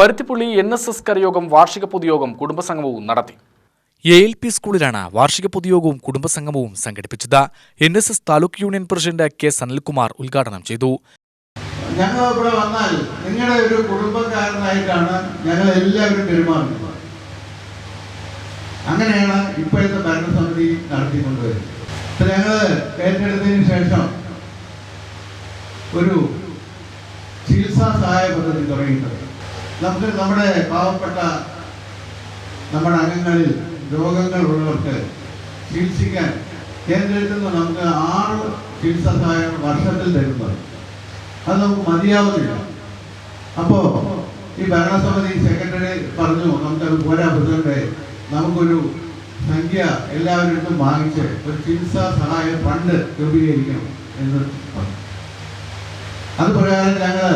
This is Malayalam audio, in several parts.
പരുത്തിപ്പുള്ളി എൻ എസ് എസ് കരയോഗം വാർഷിക പൊതുയോഗം കുടുംബസംഗമവും നടത്തി. എ എൽ പി സ്കൂളിലാണ് വാർഷിക പൊതുയോഗവും കുടുംബസംഗമവും സംഘടിപ്പിച്ചത്. N S S taluk union president K Sanilkumar ഉദ്ഘാടനം ചെയ്തു. ഞങ്ങൾ ഇവിടെ വന്നാൽ നിങ്ങളുടെ ഒരു കുടുംബക്കാരനായിട്ടാണ് ഞങ്ങൾ എല്ലാവരും പെരുമാറുന്നത്. അങ്ങനെയാണ് ഇപ്പോഴത്തെ ഭരണസമിതി നടത്തിക്കൊണ്ടുവരുന്നത്. ഇപ്പൊ ഞങ്ങൾ ഏറ്റെടുത്തതിന് ശേഷം ഒരു ചികിത്സാ സഹായ പദ്ധതി തുടങ്ങിയിട്ടുണ്ട്. നമുക്ക് നമ്മുടെ പാവപ്പെട്ട നമ്മുടെ അംഗങ്ങളിൽ രോഗങ്ങൾ ഉള്ളവർക്ക് ചികിത്സിക്കാൻ കേന്ദ്രത്തിൽ നിന്ന് നമുക്ക് ആറ് ചികിത്സാ സഹായം വർഷത്തിൽ തരുന്നത് അത് നമുക്ക് മതിയാവുന്നില്ല. അപ്പോ ഈ ഭരണസമിതി സെക്രട്ടറി പറഞ്ഞു നമുക്കത് പോരാ പ്രസിഡന്റ്. നമുക്കൊരു സംഖ്യ എല്ലാവരും വാങ്ങിച്ച് ഒരു ചികിത്സാ സഹായ ഫണ്ട് രൂപീകരിക്കണം എന്ന് പറഞ്ഞു. അത് പ്രകാരം ഞങ്ങൾ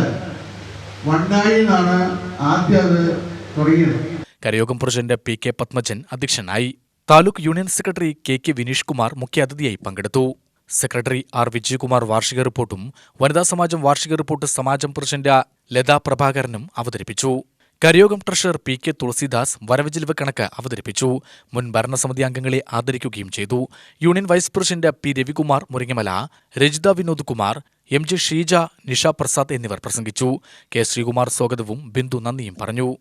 വണ്ടായി നിന്നാണ് തുടങ്ങിയത്. കരയോഗം പ്രസിഡന്റ് പി കെ പത്മജൻ അധ്യക്ഷനായി taluk union secretary K K Vineesh Kumar മുഖ്യാതിഥിയായി പങ്കെടുത്തു. സെക്രട്ടറി ആർ വിജയകുമാർ വാർഷിക റിപ്പോർട്ടും വനിതാ സമാജം വാർഷിക റിപ്പോർട്ട് സമാജം പ്രസിഡന്റ് ലതാ പ്രഭാകരനും അവതരിപ്പിച്ചു. കരയോഗം ട്രഷറർ പി കെ തുളസിദാസ് വരവുചിലവ് കണക്ക് അവതരിപ്പിച്ചു. മുൻ ഭരണസമിതി അംഗങ്ങളെ ആദരിക്കുകയും ചെയ്തു. Union vice president P Ravikumar Muringamala Rajitha Vinod Kumar M J Sheeja Nisha Prasad എന്നിവർ പ്രസംഗിച്ചു. കെ ശ്രീകുമാർ സ്വാഗതവും ബിന്ദു നന്ദിയും പറഞ്ഞു.